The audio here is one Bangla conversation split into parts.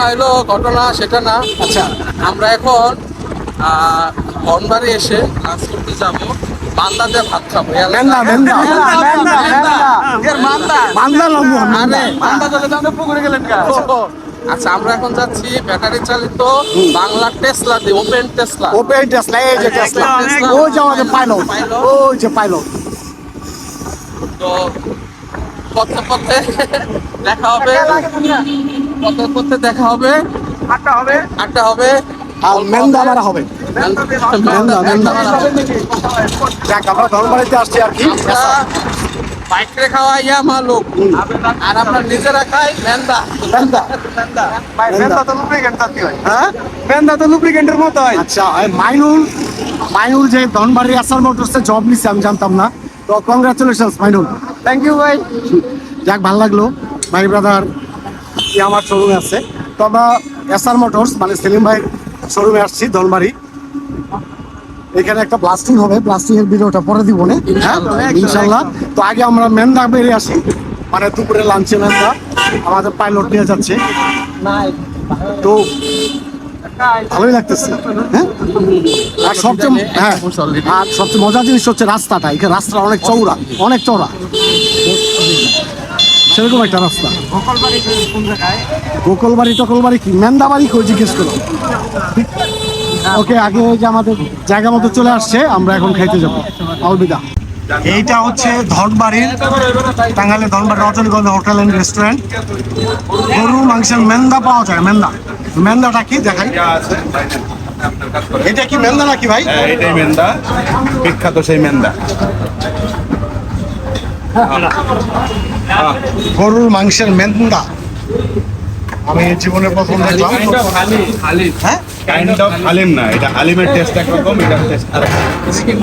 ঘটনা হইল ঘটনা সেটা না। আচ্ছা। আমরা এখন আহ, এসে কাজ করতে যাব। বান্দাতে ভাত খাব মেন্দা মেন্দা। মেন্দা, মেন্দা। এর মান্দা। মান্দা লাগবো আরে, মান্দা। চলে তো পুকুরে গেলেন কা? আচ্ছা আমরা এখন যাচ্ছি ব্যাটারি চালিত বাংলা টেসলা দিয়ে ওপেন টেসলা। ওপেন টেসলা এই যে টেসলা। Tesla। যে আমাদের পাইলট। Pilot। যে পাইলট। তো পথে পথে দেখা হবে। পথে দেখা হবে। হাঁটা হবে? আড্ডা হবে। আর মেন্দা মারা হবে। মেন্দা মেন্দা, মেন্দা। মারা হবে। যাক আমরা ধর্মবাড়িতে আসছি আর কি। আমরা বাইকরে খাওয়াইয়া মালুক। আর আমরা নিজেরা খাই মেন্দা। মেন্দা। মেন্দা। তো lubricant জাতীয় হয়। হ্যাঁ? মেন্দা তো lubricant-এর মতো হয়। আচ্ছা মাইনুল মাইনুল যে ধনবাড়ি আসার মোটরসে জব নিচ্ছে আমি জানতাম না। তো কংগ্রাচুলেশন মাইনুল। Thank you ভাই। যাক ভালো লাগল। ভাই ব্রাদার আমার শোরুমে আছে। তো আমরা এসআর মোটরস মানে সেলিম ভাই শোরুমে আসছি ধনবাড়ি। এখানে একটা ব্লাস্টিং হবে। ব্লাস্টিং এর ভিডিওটা পরে দিব না। হ্যাঁ? ইনশাল্লাহ তো আগে আমরা মেন্দা বেরিয়ে আসি। মানে দুপুরে লাঞ্চে মেন্দা আমাদের পাইলট নিয়ে যাচ্ছে। তো ভালোই লাগতেছে। হ্যাঁ? আর সবচেয়ে হ্যাঁ। আর সবচেয়ে মজার জিনিস হচ্ছে রাস্তাটা। এখানে রাস্তাটা অনেক চৌড়া অনেক চৌড়া সেরকম একটা রাস্তা। গোকলবাড়ি টকলবাড়ি কি? মেন্দাবাড়ি কই জিজ্ঞেস করো। ওকে আগে ওই যে আমাদের জায়গা মতো চলে আসছে আমরা এখন খাইতে যাব। আলবিদা। এইটা হচ্ছে ধনবাড়ির টাঙ্গালে Dhanbari Rajanigandha hotel and restaurant. গরু মাংসের মেন্দা পাওয়া যায় মেন্দা। মেন্দাটা কি? দেখাই। এটা কি মেন্দা নাকি ভাই? হ্যাঁ এটাই মেন্দা। বিখ্যাত সেই মেন্দা। গরুর মাংসের মেন্দা। আমি জীবনে প্রথম দেখলাম। হ্যাঁ? কাইন্ড অফ হালিম না এটা হালিমের টেস্ট একরকম এটার টেস্ট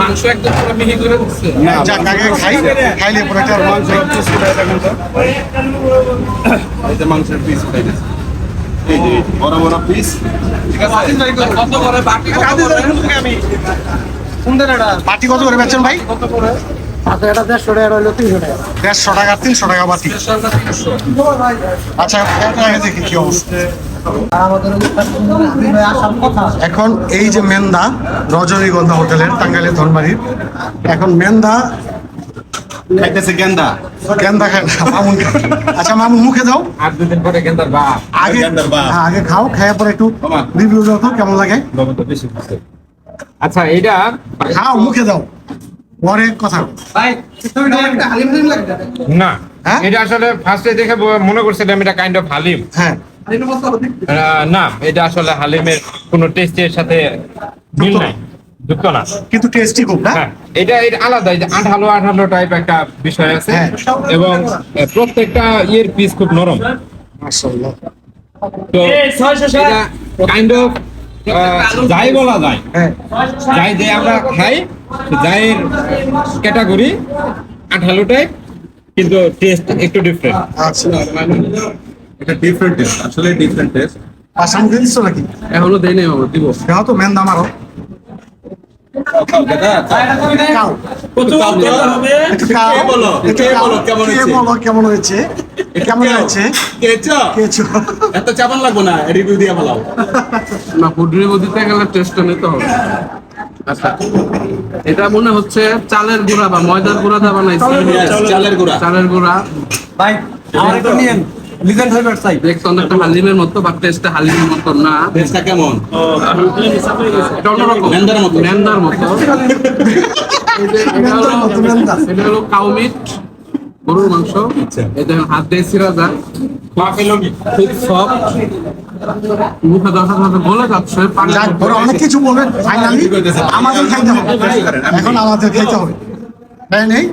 মাংস একদম পুরো মিহি করে দিচ্ছে? না যাক আগে খাই খাইলে পরে একটা মাংস পিস কোথায় দেখেন তো। এই যে মাংসের পিস উঠাই দিচ্ছে। এই যে বড় বড় পিস ঠিক আছে? কত করে? বাকি কত করে? বাটি কত করে বেচেন ভাই? দেড়শো টাকা তিনশো টাকা। আচ্ছা এটা আগে দেখি কি অবস্থা? এখন এই যে মেন্দা রজনীগন্ধা হোটেলের টাঙ্গাইলের ধনবাড়ির এখন মেন্দা খাইতেছে গেন্দা। গেন্দা খায় মামুন আচ্ছা মামুন মুখে দাও। আর দুদিন পরে গেন্দার বা আগে গেন্দার বাপ। হ্যাঁ, আগে খাও খেয়ে পরে একটু রিভিউ দাও তো কেমন লাগে? আচ্ছা এটা খাও মুখে দাও। পরে কথা না হ্যাঁ? এটা আসলে ফার্স্টে দেখে মনে করছিলাম এটা কাইন্ড অফ হালিম। হ্যাঁ। না এটা আসলে হালিমের কোনো টেস্টের সাথে মিল নাই যুক্ত না। কিন্তু টেস্টি খুব না? হ্যাঁ এটা এটা আলাদা এই যে আঠালো আঠালো টাইপ একটা বিষয় আছে। হ্যাঁ। এবং প্রত্যেকটা ইয়ের পিস খুব নরম। মাশাআল্লাহ। তো এটা কাইন্ড অফ যাই বলা যায়। হ্যাঁ। যাই যে আমরা খাই যাইয়ের ক্যাটাগরি আঠালো টাইপ কিন্তু টেস্ট একটু ডিফারেন্ট আচ্ছা। এটা ডিফারেন্ট টেস্ট আসলে ডিফারেন্ট টেস্ট মুখে দিচ্ছ নাকি? এখনও দেই নাই বাবা দিব। তো মেন দাম খাও। একটু খাও কে বলো? একটু কে খাও। বলো কেমন হয়েছে? কেমন হয়েছে? কেমন হয়েছে? কেছো কেছো এত চাপান লাগবো না রিভিউ দিয়ে ভালো না ফুড রিভিউ দিতে গেলে টেস্টটা নিতে হবে। আচ্ছা এটা মনে হচ্ছে চালের গুঁড়া বা ময়দার গুঁড়া দা বানাইছে। চালের গুঁড়া চালের গুঁড়া। ভাই, আমার একটু নিয়েন। Legend favourite side. দেখতে অনেকটা হালিমের মতো বা টেস্টটা হালিমের মতো না। টেস্টটা কেমন? এটা অন্যরকম মেন্দার মতো। মেন্দার মতো। এটা হলো-। এটা গরুর মাংস। এই হাত দিয়ে ছিঁড়া যায়। খুব সফট মুখে বলে যাচ্ছে অনেক কিছু বলবেন ফাইনালি আমাদের খাইতে হবে। এখন আমাদের খাইতে হবে। তাই নেই?